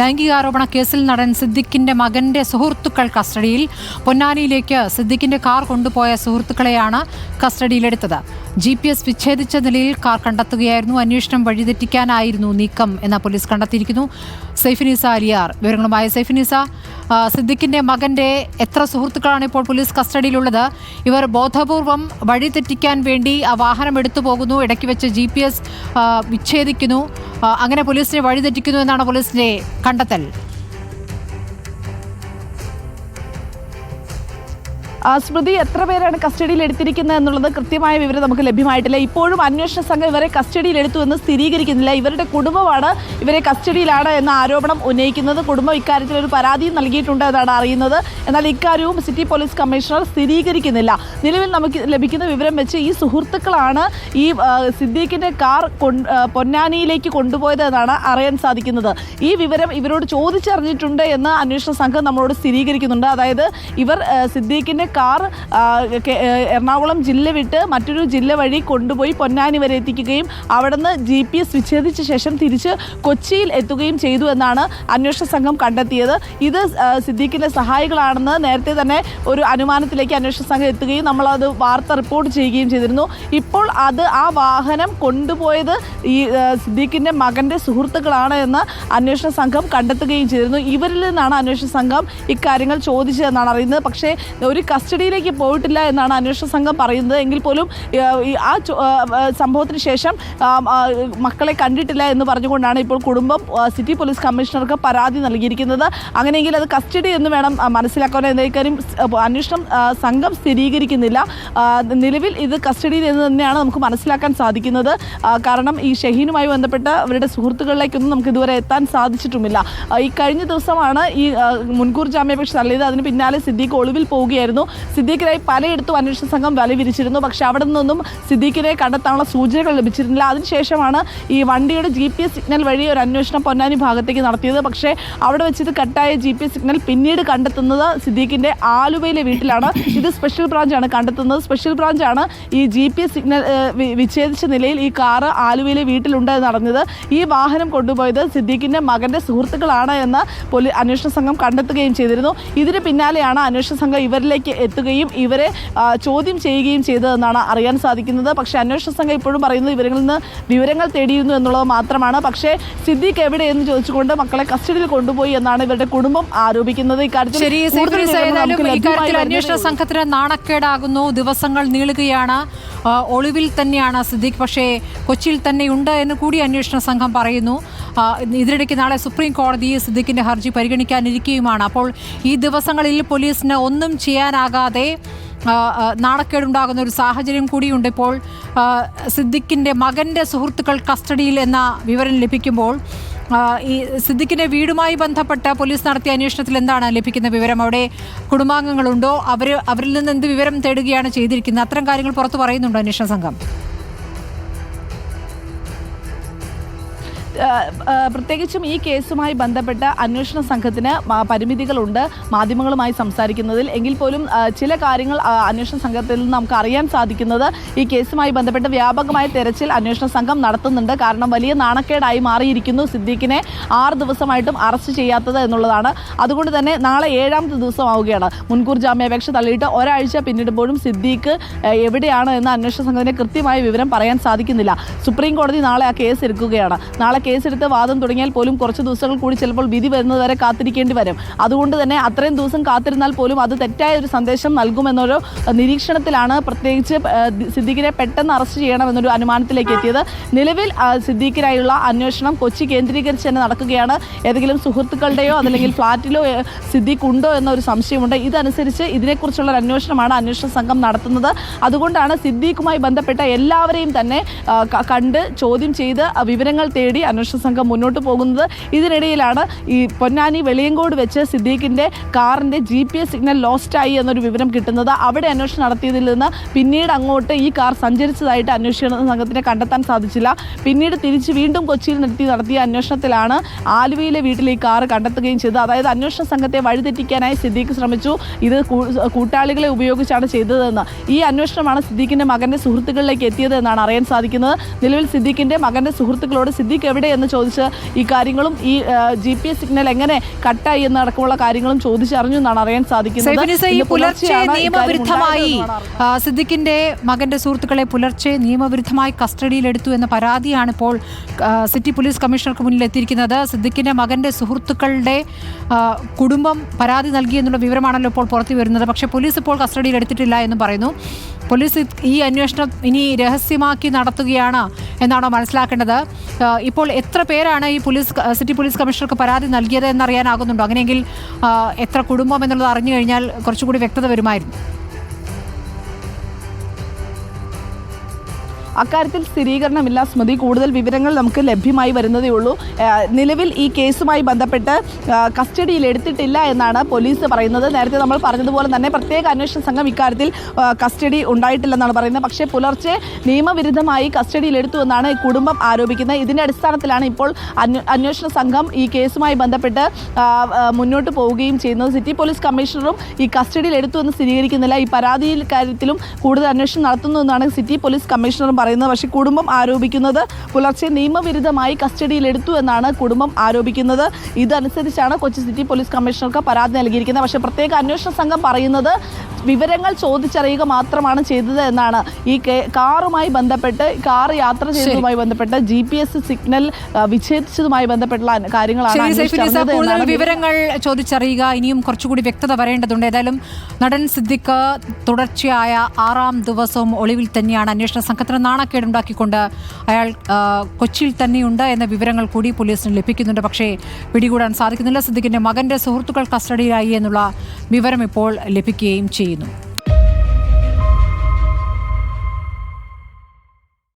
ലൈംഗികാരോപണ കേസിൽ നടൻ സിദ്ദിഖിന്റെ മകന്റെ സുഹൃത്തുക്കൾ കസ്റ്റഡിയിൽ. പൊന്നാനിയിലേക്ക് സിദ്ദിഖിന്റെ കാർ കൊണ്ടുപോയ സുഹൃത്തുക്കളെയാണ് കസ്റ്റഡിയിലെടുത്തത്. ജി പി എസ് വിച്ഛേദിച്ച നിലയിൽ കാർ കണ്ടെത്തുകയായിരുന്നു. അന്വേഷണം വഴിതെറ്റിക്കാനായിരുന്നു നീക്കം എന്ന പോലീസ് കണ്ടെത്തിയിരിക്കുന്നു. സൈഫിനിസ അലിയാർ വിവരങ്ങളുമായ സൈഫിനിസ. സിദ്ദിഖിന്റെ മകന്റെ എത്ര സുഹൃത്തുക്കളാണ് ഇപ്പോൾ പോലീസ് കസ്റ്റഡിയിലുള്ളത്? ഇവർ ബോധപൂർവം വഴിതെറ്റിക്കാൻ വേണ്ടി ആ വാഹനം എടുത്തു പോകുന്നു. ഇടയ്ക്ക് വെച്ച് ജി പി എസ് വിച്ഛേദിക്കുന്നു. അങ്ങനെ പോലീസിനെ വഴിതെറ്റിക്കുന്നു എന്നാണ് പോലീസിന്റെ കണ്ടെത്തൽ. സ്മൃതി എത്ര പേരാണ് കസ്റ്റഡിയിൽ എടുത്തിരിക്കുന്നത് എന്നുള്ളത് കൃത്യമായ വിവരം നമുക്ക് ലഭ്യമായിട്ടില്ല. ഇപ്പോഴും അന്വേഷണ സംഘം ഇവരെ കസ്റ്റഡിയിൽ എടുത്തു എന്ന് സ്ഥിരീകരിക്കുന്നില്ല. ഇവരുടെ കുടുംബമാണ് ഇവരെ കസ്റ്റഡിയിലാണ് എന്ന ആരോപണം ഉന്നയിക്കുന്നത്. കുടുംബം ഇക്കാര്യത്തിൽ ഒരു പരാതിയും നൽകിയിട്ടുണ്ട് എന്നാണ് അറിയുന്നത്. എന്നാൽ ഇക്കാര്യവും സിറ്റി പോലീസ് കമ്മീഷണർ സ്ഥിരീകരിക്കുന്നില്ല. നിലവിൽ നമുക്ക് ലഭിക്കുന്ന വിവരം വെച്ച് ഈ സുഹൃത്തുക്കളാണ് ഈ സിദ്ദീഖിന്റെ കാർ പൊന്നാനിയിലേക്ക് കൊണ്ടുപോയത് എന്നാണ് അറിയാൻ സാധിക്കുന്നത്. ഈ വിവരം ഇവരോട് ചോദിച്ചറിഞ്ഞിട്ടുണ്ട് എന്ന് അന്വേഷണ സംഘം നമ്മളോട് സ്ഥിരീകരിക്കുന്നുണ്ട്. അതായത് ഇവർ ആ, സിദ്ദീഖിന്റെ കാർ എറണാകുളം ജില്ല വിട്ട് മറ്റൊരു ജില്ല വഴി കൊണ്ടുപോയി പൊന്നാനി വരെ എത്തിക്കുകയും അവിടുന്ന് ജി പി എസ് വിച്ഛേദിച്ച ശേഷം തിരിച്ച് കൊച്ചിയിൽ എത്തുകയും ചെയ്തു എന്നാണ് അന്വേഷണ സംഘം കണ്ടെത്തിയത്. ഇത് സിദ്ദീഖിന്റെ സഹായികളാണെന്ന് നേരത്തെ തന്നെ ഒരു അനുമാനത്തിലേക്ക് അന്വേഷണ സംഘം എത്തുകയും നമ്മളത് വാർത്ത റിപ്പോർട്ട് ചെയ്യുകയും ചെയ്തിരുന്നു. ഇപ്പോൾ അത് ആ വാഹനം കൊണ്ടുപോയത് ഈ സിദ്ദീഖിന്റെ മകന്റെ സുഹൃത്തുക്കളാണ് എന്ന് അന്വേഷണ സംഘം കണ്ടെത്തുകയും ചെയ്തിരുന്നു. ഇവരിൽ നിന്നാണ് അന്വേഷണ സംഘം ഇക്കാര്യങ്ങൾ ചോദിച്ചതെന്നാണ് അറിയുന്നത്. പക്ഷേ ഒരു കസ്റ്റഡിയിലേക്ക് പോയിട്ടില്ല എന്നാണ് അന്വേഷണ സംഘം പറയുന്നത്. എങ്കിൽ പോലും ആ, സംഭവത്തിന് ശേഷം മക്കളെ കണ്ടിട്ടില്ല എന്ന് പറഞ്ഞുകൊണ്ടാണ് ഇപ്പോൾ കുടുംബം സിറ്റി പോലീസ് കമ്മീഷണർക്ക് പരാതി നൽകിയിരിക്കുന്നത്. അങ്ങനെയെങ്കിൽ അത് കസ്റ്റഡി എന്ന് വേണം മനസ്സിലാക്കാൻ ആ, അന്വേഷണം സംഘം സ്ഥിരീകരിക്കുന്നില്ല. നിലവിൽ ഇത് കസ്റ്റഡിയിൽ എന്ന് തന്നെയാണ് നമുക്ക് മനസ്സിലാക്കാൻ സാധിക്കുന്നത്. കാരണം ഈ ഷഹീനുമായി ബന്ധപ്പെട്ട അവരുടെ സുഹൃത്തുക്കളിലേക്കൊന്നും നമുക്ക് ഇതുവരെ എത്താൻ സാധിച്ചിട്ടുമില്ല. ഈ കഴിഞ്ഞ ദിവസമാണ് ഈ മുൻകൂർ ജാമ്യാപേക്ഷ തള്ളിയത്. അതിന് പിന്നാലെ സിദ്ദീഖ് ഒളിവിൽ പോവുകയായിരുന്നു. സിദ്ദീഖിനായി പലയിടത്തും അന്വേഷണ സംഘം വല വിരിച്ചിരുന്നു പക്ഷെ അവിടെ നിന്നൊന്നും സിദ്ദീഖിനെ കണ്ടെത്താനുള്ള സൂചനകൾ ലഭിച്ചിരുന്നില്ല. അതിനുശേഷമാണ് ഈ വണ്ടിയുടെ ജി പി എസ് സിഗ്നൽ വഴി ഒരു അന്വേഷണം പൊന്നാനി ഭാഗത്തേക്ക് നടത്തിയത്. പക്ഷേ അവിടെ വെച്ചിട്ട് കട്ടായ ജി പി എസ് സിഗ്നൽ പിന്നീട് കണ്ടെത്തുന്നത് സിദ്ദീഖിന്റെ ആലുവയിലെ വീട്ടിലാണ്. ഇത് സ്പെഷ്യൽ ബ്രാഞ്ചാണ് കണ്ടെത്തുന്നത്. സ്പെഷ്യൽ ബ്രാഞ്ചാണ് ഈ ജി പി എസ് സിഗ്നൽ വിച്ഛേദിച്ച നിലയിൽ ഈ കാറ് ആലുവയിലെ വീട്ടിലുണ്ട് എന്ന് അറിഞ്ഞത്. ഈ വാഹനം കൊണ്ടുപോയത് സിദ്ദീഖിന്റെ മകന്റെ സുഹൃത്തുക്കളാണ് എന്ന് പോലീസ് അന്വേഷണ സംഘം കണ്ടെത്തുകയും ചെയ്തിരുന്നു. ഇതിന് പിന്നാലെയാണ് അന്വേഷണ സംഘം ഇവരിലേക്ക് എത്തുകയും ഇവരെ ചോദ്യം ചെയ്യുകയും ചെയ്തതെന്നാണ് അറിയാൻ സാധിക്കുന്നത്. പക്ഷേ അന്വേഷണ സംഘം ഇപ്പോഴും പറയുന്നത് ഇവരിൽ നിന്ന് വിവരങ്ങൾ തേടിയിരുന്നു എന്നുള്ളത് മാത്രമാണ്. പക്ഷേ സിദ്ദീഖ് എവിടെയെന്ന് ചോദിച്ചുകൊണ്ട് മക്കളെ കസ്റ്റഡിയിൽ കൊണ്ടുപോയി എന്നാണ് ഇവരുടെ കുടുംബം ആരോപിക്കുന്നത്. ഇക്കാര്യത്തിൽ അന്വേഷണ സംഘത്തിന് നാണക്കേടാകുന്നു. ദിവസങ്ങൾ നീളുകയാണ്. ഒളിവിൽ തന്നെയാണ് സിദ്ദീഖ്. പക്ഷേ കൊച്ചിയിൽ തന്നെ ഉണ്ട് എന്ന് കൂടി അന്വേഷണ സംഘം പറയുന്നു. ഇതിനിടയ്ക്ക് നാളെ സുപ്രീം കോടതി സിദ്ദീഖിന്റെ ഹർജി പരിഗണിക്കാനിരിക്കുകയുമാണ് അപ്പോൾ ഈ ദിവസങ്ങളിൽ പോലീസിന് ഒന്നും ചെയ്യാനാകാതെ ആ, നാണക്കേടുണ്ടാകുന്ന ഒരു സാഹചര്യം കൂടിയുണ്ട്. ഇപ്പോൾ സിദ്ദിഖിന്റെ മകന്റെ സുഹൃത്തുക്കൾ കസ്റ്റഡിയിൽ എന്ന വിവരം ലഭിക്കുമ്പോൾ ഈ സിദ്ദിഖിന്റെ വീടുമായി ബന്ധപ്പെട്ട പോലീസ് നടത്തിയ അന്വേഷണത്തിൽ എന്താണ് ലഭിക്കുന്ന വിവരം? അവിടെ കുടുംബാംഗങ്ങളുണ്ടോ? അവർ അവരിൽ നിന്ന് എന്ത് വിവരം തേടുകയാണ് ചെയ്തിരിക്കുന്നത്? അത്തരം കാര്യങ്ങൾ പുറത്തു പറയുന്നുണ്ടോ അന്വേഷണ സംഘം? പ്രത്യേകിച്ചും ഈ കേസുമായി ബന്ധപ്പെട്ട അന്വേഷണ സംഘത്തിന് പരിമിതികളുണ്ട് മാധ്യമങ്ങളുമായി സംസാരിക്കുന്നതിൽ. എങ്കിൽ പോലും ചില കാര്യങ്ങൾ അന്വേഷണ സംഘത്തിൽ നിന്ന് നമുക്ക് അറിയാൻ സാധിക്കുന്നത് ഈ കേസുമായി ബന്ധപ്പെട്ട് വ്യാപകമായ തെരച്ചിൽ അന്വേഷണ സംഘം നടത്തുന്നുണ്ട്. കാരണം വലിയ നാണക്കേടായി മാറിയിരിക്കുന്നു സിദ്ദീഖിനെ ആറ് ദിവസമായിട്ടും അറസ്റ്റ് ചെയ്യാത്തത് എന്നുള്ളതാണ്. അതുകൊണ്ട് തന്നെ നാളെ ഏഴാമത്തെ ദിവസമാവുകയാണ്. മുൻകൂർ ജാമ്യാപേക്ഷ തള്ളിയിട്ട് ഒരാഴ്ച പിന്നിടുമ്പോഴും സിദ്ദീഖ് എവിടെയാണ് എന്ന് അന്വേഷണ സംഘത്തിന് കൃത്യമായ വിവരം പറയാൻ സാധിക്കുന്നില്ല. സുപ്രീം കോടതി നാളെ ആ കേസ് എടുക്കുകയാണ്. നാളെ കേസെടുത്ത് വാദം തുടങ്ങിയാൽ പോലും കുറച്ച് ദിവസങ്ങൾ കൂടി ചിലപ്പോൾ വിധി വരുന്നത് വരെ കാത്തിരിക്കേണ്ടി വരും. അതുകൊണ്ട് തന്നെ അത്രയും ദിവസം കാത്തിരുന്നാൽ പോലും അത് തെറ്റായ ഒരു സന്ദേശം നൽകുമെന്നൊരു നിരീക്ഷണത്തിലാണ് പ്രത്യേകിച്ച് സിദ്ദീഖിനെ പെട്ടെന്ന് അറസ്റ്റ് ചെയ്യണമെന്നൊരു അനുമാനത്തിലേക്ക് എത്തിയത്. നിലവിൽ സിദ്ദീഖിനായുള്ള അന്വേഷണം കൊച്ചി കേന്ദ്രീകരിച്ച് തന്നെ നടക്കുകയാണ്. ഏതെങ്കിലും സുഹൃത്തുക്കളുടെയോ അതല്ലെങ്കിൽ ഫ്ളാറ്റിലോ സിദ്ദീഖ് ഉണ്ടോ എന്നൊരു സംശയമുണ്ട്. ഇതനുസരിച്ച് ഇതിനെക്കുറിച്ചുള്ള ഒരു അന്വേഷണമാണ് അന്വേഷണ സംഘം നടത്തുന്നത്. അതുകൊണ്ടാണ് സിദ്ദീഖുമായി ബന്ധപ്പെട്ട എല്ലാവരെയും തന്നെ കണ്ട് ചോദ്യം ചെയ്ത് വിവരങ്ങൾ തേടി അന്വേഷണ സംഘം മുന്നോട്ട് പോകുന്നത്. ഇതിനിടയിലാണ് ഈ പൊന്നാനി വെളിയങ്കോട് വെച്ച് സിദ്ദീഖിന്റെ കാറിന്റെ G P S signal lost ആയി എന്നൊരു വിവരം കിട്ടുന്നത്. അവിടെ അന്വേഷണം നടത്തിയതിൽ നിന്ന് പിന്നീട് അങ്ങോട്ട് ഈ കാർ സഞ്ചരിച്ചതായിട്ട് അന്വേഷണ സംഘത്തിനെ കണ്ടെത്താൻ സാധിച്ചില്ല. പിന്നീട് തിരിച്ച് വീണ്ടും കൊച്ചിയിൽ നിർത്തി നടത്തിയ അന്വേഷണത്തിലാണ് ആലുവയിലെ വീട്ടിൽ ഈ കാർ കണ്ടെത്തുകയും ചെയ്തത്. അതായത് അന്വേഷണ സംഘത്തെ വഴിതെറ്റിക്കാനായി സിദ്ദീഖ് ശ്രമിച്ചു. ഇത് കൂട്ടാളികളെ ഉപയോഗിച്ചാണ് ചെയ്തതെന്ന്. ഈ അന്വേഷണമാണ് സിദ്ദീഖിന്റെ മകന്റെ സുഹൃത്തുക്കളിലേക്ക് എത്തിയത് എന്നാണ് അറിയാൻ സാധിക്കുന്നത്. നിലവിൽ സിദ്ദീഖിന്റെ മകന്റെ സുഹൃത്തുക്കളോട് സിദ്ദീഖ് എവിടെ എന്ന് ചോദിച്ച് ഈ കാര്യങ്ങളും ഈ ജി പി എസ് സിഗ്നൽ എങ്ങനെ കട്ടായി എന്ന് അടക്കമുള്ള കാര്യങ്ങളും ചോദിച്ചറിഞ്ഞു എന്നാണ് അറിയാൻ സാധിക്കുന്നത്. ഈ പുലർച്ചെ നിയമവിരുദ്ധമായി സിദ്ദിഖിന്റെ മകന്റെ സുഹൃത്തുക്കളെ പുലർച്ചെ നിയമവിരുദ്ധമായി കസ്റ്റഡിയിലെടുത്തു എന്ന പരാതിയാണ് ഇപ്പോൾ സിറ്റി പോലീസ് കമ്മീഷണർക്ക് മുന്നിൽ എത്തിയിരിക്കുന്നത്. സിദ്ദിഖിന്റെ മകന്റെ സുഹൃത്തുക്കളുടെ കുടുംബം പരാതി നൽകി എന്നുള്ള വിവരമാണല്ലോ ഇപ്പോൾ പുറത്തു വരുന്നത്. പക്ഷേ പോലീസ് ഇപ്പോൾ കസ്റ്റഡിയിൽ എടുത്തിട്ടില്ല എന്ന് പറയുന്നു. പോലീസ് ഈ അന്വേഷണം ഇനി രഹസ്യമാക്കി നടത്തുകയാണ് എന്നാണോ മനസ്സിലാക്കേണ്ടത്. ഇപ്പോൾ എത്ര പേരാണ് ഈ പോലീസ് സിറ്റി പോലീസ് കമ്മീഷണർക്ക് പരാതി നൽകിയത് എന്നറിയാനാകുന്നുണ്ടോ. അങ്ങനെയെങ്കിൽ എത്ര കുടുംബം എന്നുള്ളത് അറിഞ്ഞു കഴിഞ്ഞാൽ കുറച്ചുകൂടി വ്യക്തത വരുമായിരുന്നു. അക്കാര്യത്തിൽ സ്ഥിരീകരണമില്ല. സ്മൃതി കൂടുതൽ വിവരങ്ങൾ നമുക്ക് ലഭ്യമായി വരുന്നതേ ഉള്ളൂ. നിലവിൽ ഈ കേസുമായി ബന്ധപ്പെട്ട് കസ്റ്റഡിയിൽ എടുത്തിട്ടില്ല എന്നാണ് പോലീസ് പറയുന്നത്. നേരത്തെ നമ്മൾ പറഞ്ഞതുപോലെ തന്നെ പ്രത്യേക അന്വേഷണ സംഘം ഇക്കാര്യത്തിൽ കസ്റ്റഡി ഉണ്ടായിട്ടില്ലെന്നാണ് പറയുന്നത്. പക്ഷേ പുലർച്ചെ നിയമവിരുദ്ധമായി കസ്റ്റഡിയിൽ എടുത്തു എന്നാണ് കുടുംബം ആരോപിക്കുന്നത്. ഇതിന്റെ അടിസ്ഥാനത്തിലാണ് ഇപ്പോൾ അന്വേഷണ സംഘം ഈ കേസുമായി ബന്ധപ്പെട്ട് മുന്നോട്ട് പോവുകയും ചെയ്യുന്നത്. സിറ്റി പോലീസ് കമ്മീഷണറും ഈ കസ്റ്റഡിയിൽ എടുത്തു എന്ന് സ്ഥിരീകരിക്കുന്നില്ല. ഈ പരാതിയിൽ കാര്യത്തിലും കൂടുതൽ അന്വേഷണം നടത്തുന്നു എന്നാണ് സിറ്റി പോലീസ് കമ്മീഷണറും പറയുന്നത്. പക്ഷേ കുടുംബം ആരോപിക്കുന്നത് പുലർച്ചെ നിയമവിരുദ്ധമായി കസ്റ്റഡിയിലെടുത്തു എന്നാണ് കുടുംബം ആരോപിക്കുന്നത്. ഇതനുസരിച്ചാണ് കൊച്ചി സിറ്റി പോലീസ് കമ്മീഷണർക്ക് പരാതി നൽകിയിരിക്കുന്നത്. പക്ഷേ പ്രത്യേക അന്വേഷണ സംഘം പറയുന്നത് വിവരങ്ങൾ ചോദിച്ചറിയുക മാത്രമാണ് ചെയ്തത് എന്നാണ് ഈ കാറുമായി ബന്ധപ്പെട്ട് കാർ യാത്ര ചെയ്തതുമായി ബന്ധപ്പെട്ട് ജി പി എസ് സിഗ്നൽ വിച്ഛേദിച്ചതുമായി ബന്ധപ്പെട്ടുള്ള കാര്യങ്ങളാണ് വിവരങ്ങൾ ചോദിച്ചറിയുക. ഇനിയും കുറച്ചുകൂടി വ്യക്തത വരേണ്ടതുണ്ട്. ഏതായാലും നടൻ സിദ്ദിഖ് തുടർച്ചയായ ആറാം ദിവസവും ഒളിവിൽ തന്നെയാണ്. അന്വേഷണ സംഘത്തിന് നാണക്കേടുണ്ടാക്കിക്കൊണ്ട് അയാൾ കൊച്ചിയിൽ തന്നെയുണ്ട് എന്ന വിവരങ്ങൾ കൂടി പോലീസിന് ലഭിക്കുന്നുണ്ട്. പക്ഷേ പിടികൂടാൻ സാധിക്കുന്നില്ല. സിദ്ദിഖിന്റെ മകന്റെ സുഹൃത്തുക്കൾ കസ്റ്റഡിയിലായി എന്നുള്ള വിവരം ഇപ്പോൾ ലഭിക്കുകയും Moreno.